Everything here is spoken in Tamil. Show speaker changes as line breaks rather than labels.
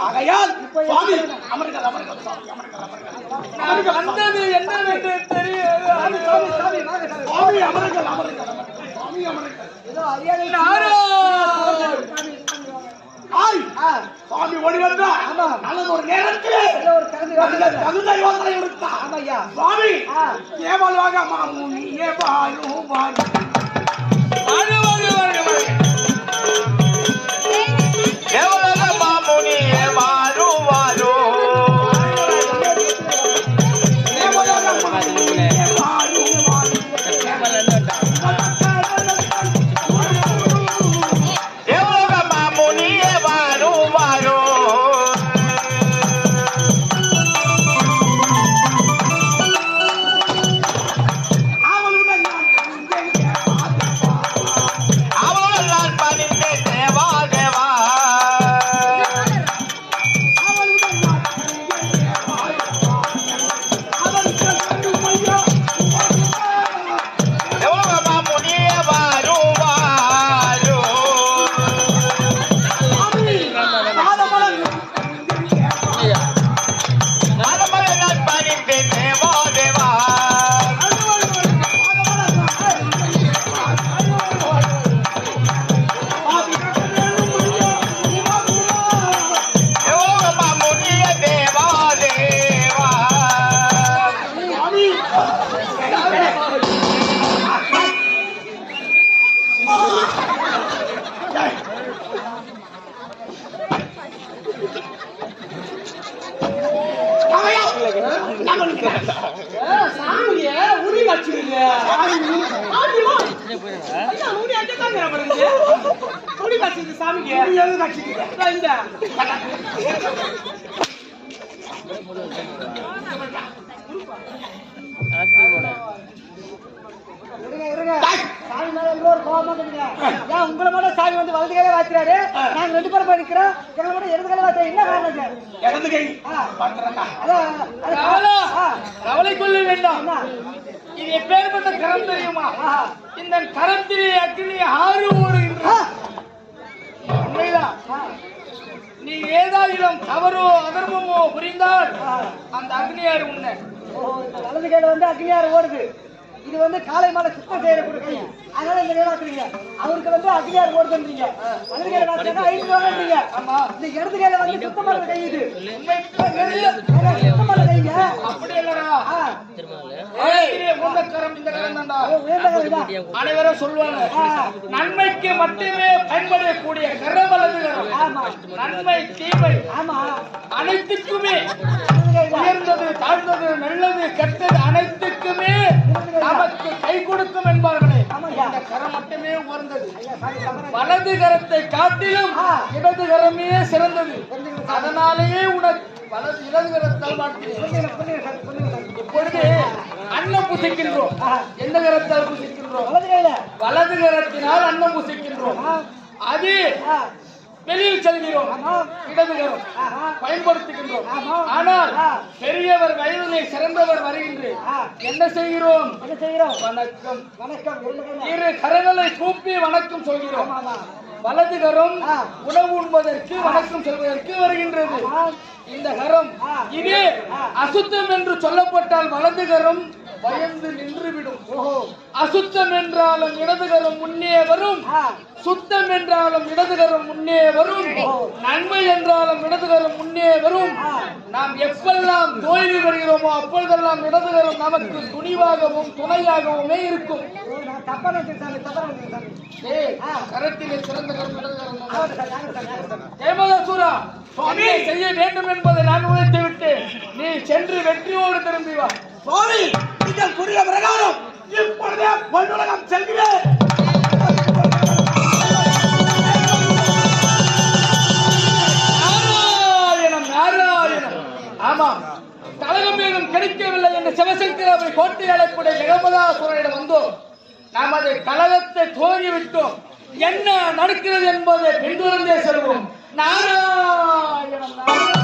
ஆகையால் சுவாமி
என்ன?
அமருங்கள் அமருங்கள் சுவாமி அமருங்கள் அமருங்கள்
நான் வந்தது என்னவென்று தெரியாது.
சுவாமி அமருங்கள் அமருங்கள் சுவாமி. ஆய்
ஆ,
சுவாமி ஓடி வந்தா
ஆமா.
நல்ல ஒரு நேரத்திலே. தகுந்த யோசனை கொடுத்தா
ஆமா, ஐயா.
சுவாமி. ஏவாழ்வாக மாமுனி ஏவாழும் வாழ்
சாமிக்கு. இதோ இந்த.
இருங்க, இருங்க. சாமி மேல இருக்குதுங்க. ஏன் உங்களை மட்டும் சாமி வந்து வலது கையில வாய்க்கிறாரு நாங்க ரெண்டு பேரும் போய் நிக்கிறோம் எங்களை மட்டும் இடது கையில வாய்ச்சா என்ன காரணம்?
இடது கை.
கவலை. கொள்ள வேண்டாம்? இது எப்பேற்பட்ட கரம் தெரியுமா. இந்த கரத்திலே அக்னி ஆறு
ஆ,
ஓடுகின்றது உண்மைதான் நீ ஏதாயிலும் தவறோ அதர்மமோ புரிந்தால். அந்த அக்னியார் உன்னை.
வலது கையில வந்து அக்னியார் ஓடுது. இது வந்து காலை மாலை சுத்தம் செய்யக்கூடிய கை அதனால இந்த கையில வாக்குறீங்க அவருக்கு வந்து அக்னியார் ஓடுதுன்றீங்க வலது கையில வாக்குறாங்க ஐந்து வாங்குறீங்க
ஆமா.
இந்த இடது கையில வந்து சுத்தமான கை இது. சுத்தமான கைங்க
அப்படி இல்லடா. அனைவரும் சொல்லுவாங்க. நன்மைக்கு மட்டுமே பயன்படக்கூடிய கரம்
ஆமா.
நன்மை தீமை.
ஆமா.
அனைத்துக்குமே உயர்ந்தது தாழ்ந்தது நல்லது கெட்டது அனைத்துக்குமே நமக்கு கை கொடுக்கும் என்பார்களே. இந்த கரம் மட்டுமே உயர்ந்தது. வலது கரத்தை காட்டிலும். இடது கரமே சிறந்தது அதனாலேயே உனக்கு வலது இடது கரத்தால். இப்பொழுது அன்னம் புசிக்கின்றோம். எந்த கரத்தால் புசிக்கின்றோம்
வலது
கரத்தினால் அன்னம் புசிக்கின்றோம் அது வெளியில் செல்கிறோம்.
ஆமா.
இடது கரம்
ஆஹா.
பயன்படுத்துகின்றோம். ஆனால். பெரியவர் வயதிலே சிறந்தவர் வருகின்றேன். என்ன செய்கிறோம்? வணக்கம்.
வணக்கம்.
இரு கரங்களை கூப்பி வணக்கம் சொல்கிறோம். வலது கரம். உணவு உண்பதற்கு வணக்கம் சொல்வதற்கு வருகின்றது. இந்த கரம். இது அசுத்தம் என்று சொல்லப்பட்டால் வலது கரம் பயந்து நின்றுவிடும். அசுத்தம் என்றாலும் இடது கரம் முன்னே வரும். சுத்தம் என்றாலும் இடதுகரம் முன்னே வரும். நன்மை என்றாலும் இடதுகரம் முன்னே வரும். நாம் எப்பெல்லாம் தோல்வி வருகிறோமோ அப்பொழுதெல்லாம் இடதுகரம் நமக்கு துணிவாகவும் துணையாகவுமே இருக்கும். கரத்திலே சிறந்த இடதுகரம். ஜெயமதாசூரா என்ன செய்ய வேண்டும் என்பதை நான் உழைத்து விட்டு நீ சென்று வெற்றியோடு திரும்பி வா.
சுவாமி! நீங்கள் கூறிய பிரகாரம் இப்பொழுதே பொன்னுலகம் செல்கிறேன்.
ஆமாம். கழகம் ஏதும் கிடைக்கவில்லை என்று சிவசங்கராவை கோட்டை அழைப்புடைய ஜெகமதாசுரனிடம் வந்தோம். நமது கழகத்தை என்ன நடக்கிறது என்பதை பின்தொடர்ந்தே செல்வோம். நாராயணம் நாராயணம்